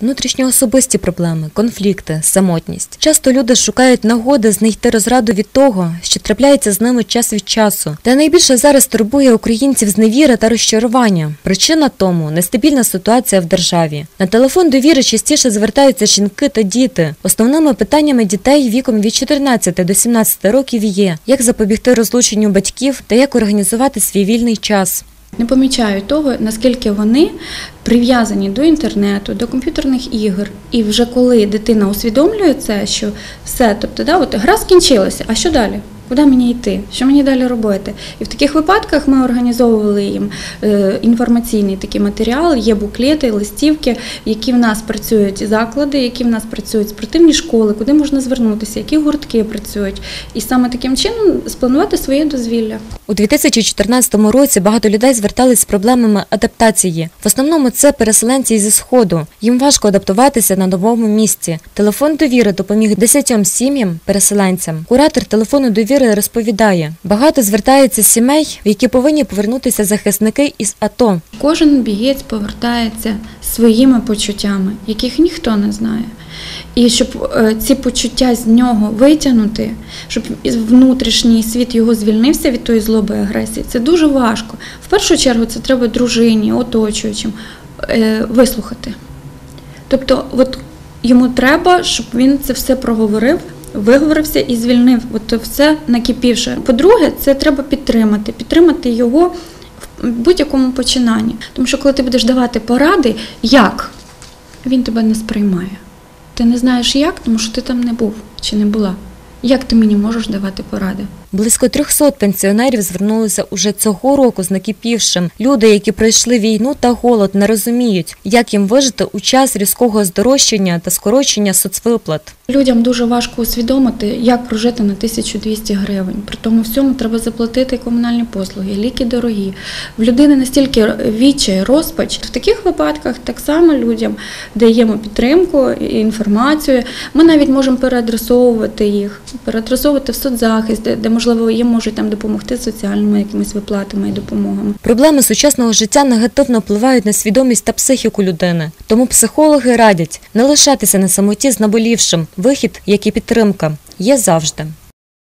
Внутрішньоособисті проблеми, конфлікти, самотність. Часто люди шукають нагоди знайти розраду від того, що трапляється з ними час від часу. Та найбільше зараз турбує українців зневіра та розчарування. Причина тому нестабільна ситуація в державі. На телефон довіри частіше звертаються жінки та діти. Основними питаннями дітей віком від 14 до 17 років є, як запобігти розлученню батьків та як організувати свій вільний час. Не помічають того, наскільки вони прив'язані до інтернету, до комп'ютерних ігор. І вже коли дитина усвідомлює це, що все, тобто, да, от гра скінчилася, а що далі? Куди мені йти? Що мені далі робити? І в таких випадках ми організовували їм е, інформаційний такий матеріал, є буклети, листівки, які в нас працюють заклади, які в нас працюють спортивні школи, куди можна звернутися, які гуртки працюють. І саме таким чином спланувати своє дозвілля. У 2014 році багато людей звертались з проблемами адаптації. В основному це переселенці зі сходу. Їм важко адаптуватися на новому місці. Телефон довіри допоміг 10 сім'ям переселенцям. Куратор телефону довіри розповідає: багато звертається сімей, в які повинні повернутися захисники із АТО. Кожен бієць повертається своїми почуттями, яких ніхто не знає. І щоб е, ці почуття з нього витягнути, щоб внутрішній світ його звільнився від тої злоби і агресії, це дуже важко. В першу чергу це треба дружині, оточуючим е, вислухати. Тобто, от йому треба, щоб він це все проговорив, виговорився і звільнив. От все накипівше. По-друге, це треба підтримати, підтримати його в будь-якому починанні. Тому що коли ти будеш давати поради, як він тебе не сприймає. Ти не знаєш як, тому що ти там не був чи не була. Як ти мені можеш давати поради? Близько 300 пенсіонерів звернулися уже цього року з накипівшим. Люди, які пройшли війну та голод, не розуміють, як їм вижити у час різкого здорожчання та скорочення соцвиплат. Людям дуже важко усвідомити, як прожити на 1200 гривень. При тому всьому треба заплатити комунальні послуги, ліки дорогі. В людини настільки відчай, розпач. В таких випадках так само людям даємо підтримку, інформацію. Ми навіть можемо переадресовувати їх, переадресовувати в соцзахист, де можливо їм можуть там допомогти соціальними якимись виплатами і допомогами. Проблеми сучасного життя негативно впливають на свідомість та психіку людини. Тому психологи радять не лишатися на самоті з наболівшим. Вихід, як і підтримка, є завжди.